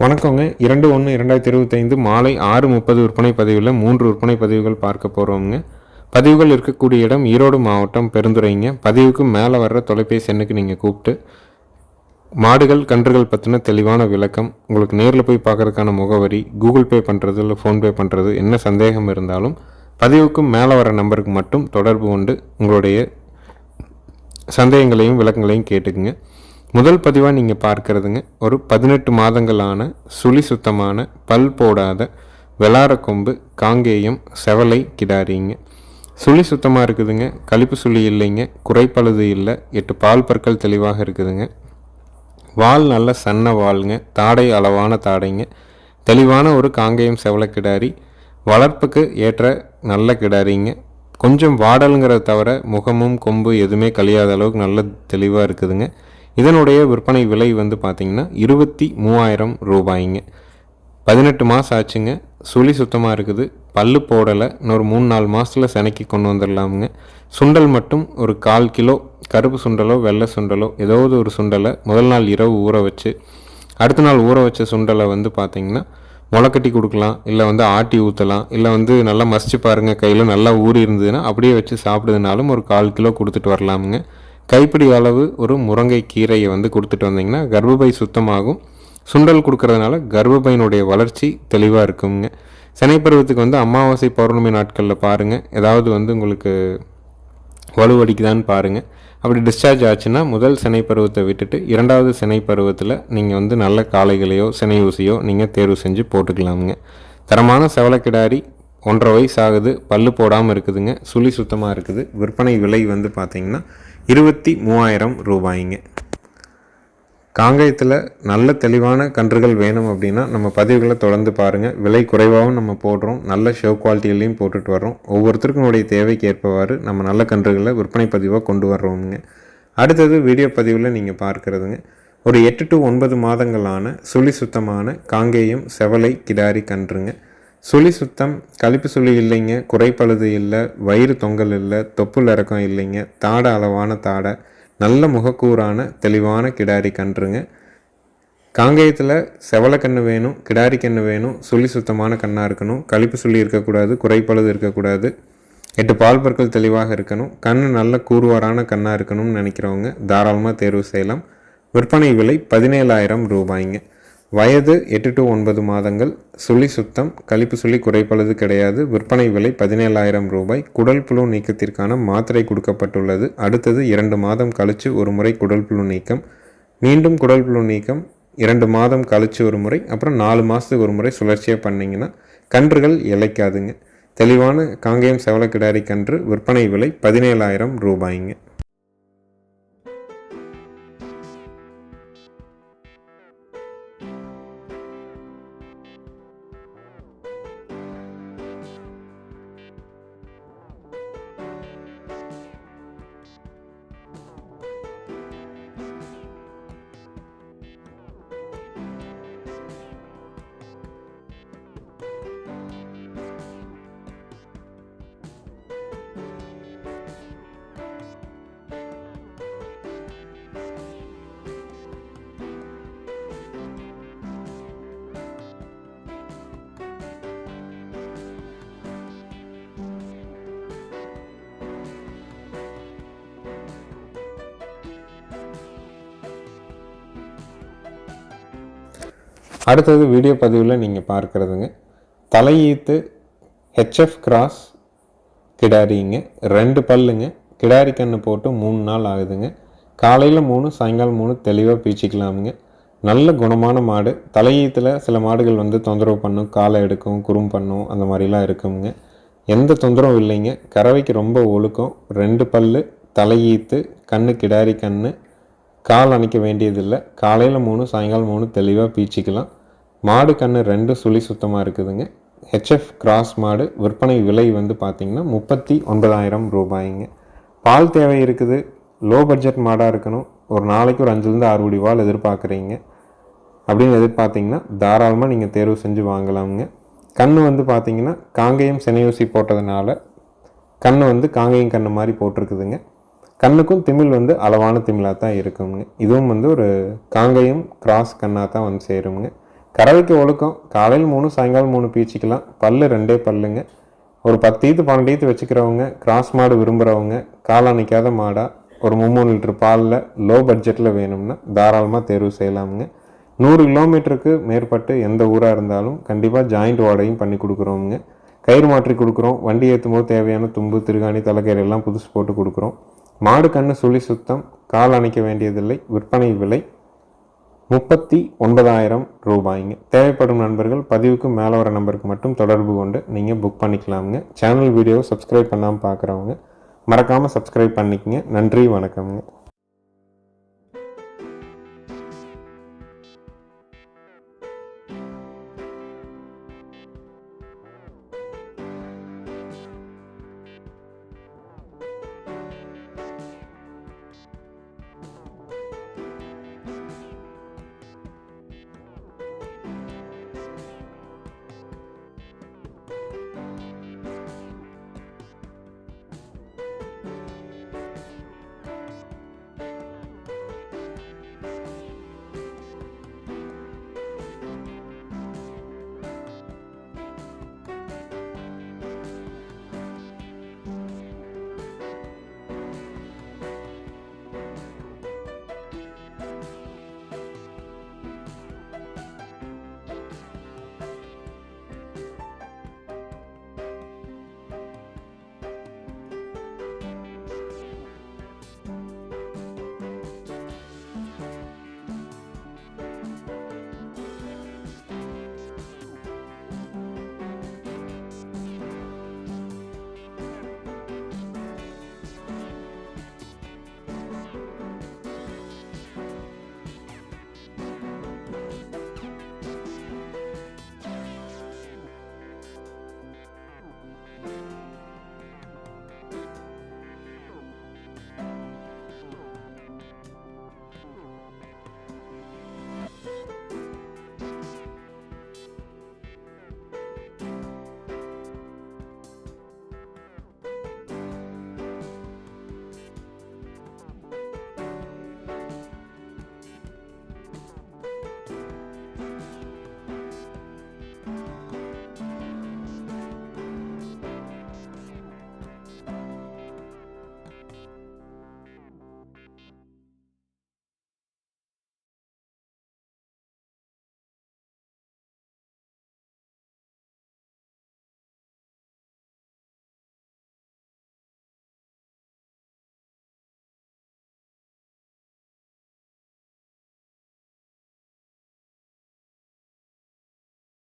வணக்கங்க. இரண்டு ஒன்று இரண்டாயிரத்தி இருபத்தைந்து மாலை ஆறு முப்பது விற்பனை பதிவில் மூன்று விற்பனை பதிவுகள் பார்க்க போகிறோங்க பதிவுகள் இருக்கக்கூடிய இடம் ஈரோடு மாவட்டம் பெருந்துறைங்க. பதிவுக்கு மேலே வர்ற தொலைபேசி எண்ணுக்கு நீங்கள் கூப்பிட்டு மாடுகள் கன்றுகள் பற்றின தெளிவான விளக்கம் உங்களுக்கு நேரில் போய் பார்க்குறதுக்கான முகவரி கூகுள் பே பண்ணுறது இல்லை ஃபோன்பே பண்ணுறது என்ன சந்தேகம் இருந்தாலும் பதிவுக்கு மேலே வர நம்பருக்கு மட்டும் தொடர்பு கொண்டு உங்களுடைய சந்தேகங்களையும் விளக்கங்களையும் கேட்டுக்குங்க. முதல் பதிவாக நீங்கள் பார்க்குறதுங்க ஒரு பதினெட்டு மாதங்களான சுழி சுத்தமான பல் போடாத வெளாரக்கொம்பு காங்கேயம் செவலை கிடாரிங்க. சுழி சுத்தமாக இருக்குதுங்க கழிப்பு சுழி இல்லைங்க குறைப்பழுது இல்லை எட்டு பால் பற்கள் தெளிவாக இருக்குதுங்க. வால் நல்ல சன்ன வாளுங்க தாடை அளவான தாடைங்க. தெளிவான ஒரு காங்கேயம் செவலை கிடாரி வளர்ப்புக்கு ஏற்ற நல்ல கிடாரிங்க. கொஞ்சம் வாடலுங்கிறத தவிர முகமும் கொம்பு எதுவுமே கழியாத அளவுக்கு நல்ல தெளிவாக இருக்குதுங்க. இதனுடைய விற்பனை விலை வந்து பார்த்திங்கன்னா இருபத்தி மூவாயிரம் ரூபாய்ங்க. பதினெட்டு மாதம் ஆச்சுங்க. சுழி சுத்தமாக இருக்குது. பல்லு போடலை. இன்னொரு மூணு நாலு மாதத்தில் செனைக்கு கொண்டு வந்துடலாமுங்க. சுண்டல் மட்டும் ஒரு கால் கிலோ கருப்பு சுண்டலோ வெள்ளை சுண்டலோ ஏதாவது ஒரு சுண்டலை முதல் நாள் இரவு ஊற வச்சு அடுத்த நாள் ஊற வச்ச சுண்டலை வந்து பார்த்திங்கன்னா முளைக்கட்டி கொடுக்கலாம். இல்லை வந்து ஆட்டி ஊற்றலாம் இல்லை வந்து நல்லா மசிச்சு பாருங்கள் கையில் நல்லா ஊறி இருந்ததுன்னா அப்படியே வச்சு சாப்பிடுதுனாலும் ஒரு கால் கிலோ கொடுத்துட்டு வரலாமுங்க. கைப்பிடி அளவு ஒரு முருங்கை கீரையை வந்து கொடுத்துட்டு வந்தீங்கன்னா கர்ப்பப்பை சுத்தமாகும். சுண்டல் கொடுக்கறதுனால கர்ப்பப்பையினுடைய வளர்ச்சி தெளிவாக இருக்குங்க. சனை பருவத்துக்கு வந்து அமாவாசை பௌர்ணமி நாட்களில் பாருங்கள் ஏதாவது வந்து உங்களுக்கு வலுவடிக்குதான்னு பாருங்கள் அப்படி டிஸ்சார்ஜ் ஆச்சுன்னா முதல் சினை பருவத்தை விட்டுட்டு இரண்டாவது சினை பருவத்தில் நீங்கள் வந்து நல்ல காளைகளையோ சினை ஊசியோ நீங்கள் தேர்வு செஞ்சு போட்டுக்கலாமுங்க. தரமான செவலக்கிடாரி ஒன்றரை வயசு ஆகுது. பல்லு போடாமல் இருக்குதுங்க. சுழி சுத்தமாக இருக்குது. விற்பனை விலை வந்து பார்த்திங்கன்னா இருபத்தி மூவாயிரம் ரூபாய்ங்க. காங்கயத்தில் நல்ல தெளிவான கன்றுகள் வேணும் அப்படின்னா நம்ம பதிவுகளை தொடர்ந்து பாருங்கள் விலை குறைவாகவும் நம்ம போடுறோம். நல்ல ஷோ குவாலிட்டிகளையும் போட்டுட்டு வர்றோம். ஒவ்வொருத்தருக்குனுடைய தேவைக்கு ஏற்பவாறு நம்ம நல்ல கன்றுகளை விற்பனை பதிவாக கொண்டு வர்றோமுங்க. அடுத்தது வீடியோ பதிவில் நீங்கள் பார்க்குறதுங்க. ஒரு எட்டு டு ஒன்பது மாதங்களான சுழி சுத்தமான காங்கேயம் செவலை கிடாரி கன்றுங்க. சுழி சுத்தம் கழிப்பு சுழி இல்லைங்க குறைப்பழுது இல்லை வயிறு தொங்கல் இல்லை தொப்புள் இறக்கம் இல்லைங்க தாடை அளவான தாடை நல்ல முகக்கூறான தெளிவான கிடாரி கன்றுங்க. காங்கேயத்தில் செவலை கன்று வேணும் கிடாரி கன்று வேணும் சுழி சுத்தமான கண்ணாக இருக்கணும் கழிப்பு சுழி இருக்கக்கூடாது குறைப்பழுது இருக்கக்கூடாது எட்டு பால் பற்கள் தெளிவாக இருக்கணும் கண் நல்ல கூறுவாரான கண்ணாக இருக்கணும்னு நினைக்கிறவங்க தாராளமாக தேர்வு செய்யலாம். விற்பனை விலை பதினேழாயிரம் ரூபாய்ங்க. வயது எட்டு டு ஒன்பது மாதங்கள் சுழி சுத்தம் கழிப்பு சுழி குறைப்பழுது கிடையாது விற்பனை விலை பதினேழாயிரம் ரூபாய் குடல் புழு நீக்கத்திற்கான மாத்திரை கொடுக்கப்பட்டுள்ளது. அடுத்தது இரண்டு மாதம் கழித்து ஒரு முறை குடல் புழு நீக்கம் மீண்டும் குடல் புழு நீக்கம் இரண்டு மாதம் கழித்து ஒரு முறை அப்புறம் நாலு மாதத்துக்கு ஒரு முறை சுழற்சியாக பண்ணிங்கன்னா கன்றுகள் இழைக்காதுங்க. தெளிவான காங்கேயம் செவலக்கிடாரி கன்று விற்பனை விலை பதினேழாயிரம் ரூபாய்ங்க. அடுத்தது வீடியோ பதிவில் நீங்கள் பார்க்குறதுங்க. தலையீத்து ஹெச்எஃப் கிராஸ் கிடாரிங்க. ரெண்டு பல்லுங்க. கிடாரி கன்று போட்டு மூணு நாள் ஆகுதுங்க. காலையில் மூணு சாயங்காலம் மூணு தெளிவாக பீச்சிக்கலாமுங்க. நல்ல குணமான மாடு. தலையீத்தில் சில மாடுகள் வந்து தொந்தரவு பண்ணும். காலை எடுக்கும் குறும் பண்ணும் அந்த மாதிரிலாம் இருக்குங்க எந்த தொந்தரவும் இல்லைங்க. கறவைக்கு ரொம்ப ஒழுக்கம். ரெண்டு பல்லு தலையீத்து கண்ணு கிடாரி கண்ணு. கால் அணைக்க வேண்டியதில்லை. காலையில் மூணு சாயங்காலம் மூணு தெளிவாக பீச்சிக்கலாம். மாடு கன்று ரெண்டு சுழி சுத்தமாக இருக்குதுங்க. ஹெச்எஃப் கிராஸ் மாடு விற்பனை விலை வந்து பார்த்திங்கன்னா முப்பத்தி ஒன்பதாயிரம் ரூபாய்ங்க. பால் தேவை இருக்குது. லோ பட்ஜெட் மாடாக இருக்கணும். ஒரு நாளைக்கு ஒரு அஞ்சுலேருந்து ஆறு குடி பால் எதிர்பார்க்குறீங்க. அப்படின்னு எதிர்பார்த்தீங்கன்னா தாராளமாக நீங்கள் தேர்வு செஞ்சு வாங்கலாமுங்க. கண் வந்து பார்த்தீங்கன்னா காங்கேயம் செனையூசி போட்டதுனால கண் வந்து காங்கேயம் கண்ணு மாதிரி போட்டிருக்குதுங்க. கண்ணுக்கும் திமிழ் வந்து அளவான திமிலாக தான் இருக்குங்க. இதுவும் வந்து ஒரு காங்கேயம் கிராஸ் கண்ணாக தான் வந்து சேருங்க. கறவைக்கு ஒழுக்கம். காலையில் மூணு சாயங்காலம் மூணு பீச்சிக்கலாம். பல் ரெண்டே பல்லுங்க. ஒரு பத்து ஈத்து பன்னெண்டு ஈத்து வச்சுக்கிறவங்க கிராஸ் மாடு விரும்புகிறவங்க காலம் நிற்காத மாடாக ஒரு மும்மூணு லிட்டர் பாலில் லோ பட்ஜெட்டில் வேணும்னா தாராளமாக தேர்வு செய்யலாமுங்க. நூறு கிலோமீட்டருக்கு மேற்பட்டு எந்த ஊராக இருந்தாலும் கண்டிப்பாக ஜாயிண்ட் வாடகையும் பண்ணி கொடுக்குறோமுங்க. கயிறு மாற்றி கொடுக்குறோம். வண்டி ஏற்றும் போது தேவையான தும்பு திருகாணி தலைக்கயிறு எல்லாம் புதுசு போட்டு கொடுக்குறோம். மாடு கண்ணு சுழி சுத்தம். கால் அணைக்க வேண்டியதில்லை. விற்பனை விலை முப்பத்தி ஒன்பதாயிரம் ரூபாய்ங்க. தேவைப்படும் நண்பர்கள் பதிவுக்கு மேலே வர நம்பருக்கு மட்டும் தொடர்பு கொண்டு நீங்கள் புக் பண்ணிக்கலாமுங்க. சேனல் வீடியோ சப்ஸ்கிரைப் பண்ணாமல் பார்க்குறவங்க மறக்காமல் சப்ஸ்கிரைப் பண்ணிக்கங்க. நன்றி வணக்கம்ங்க.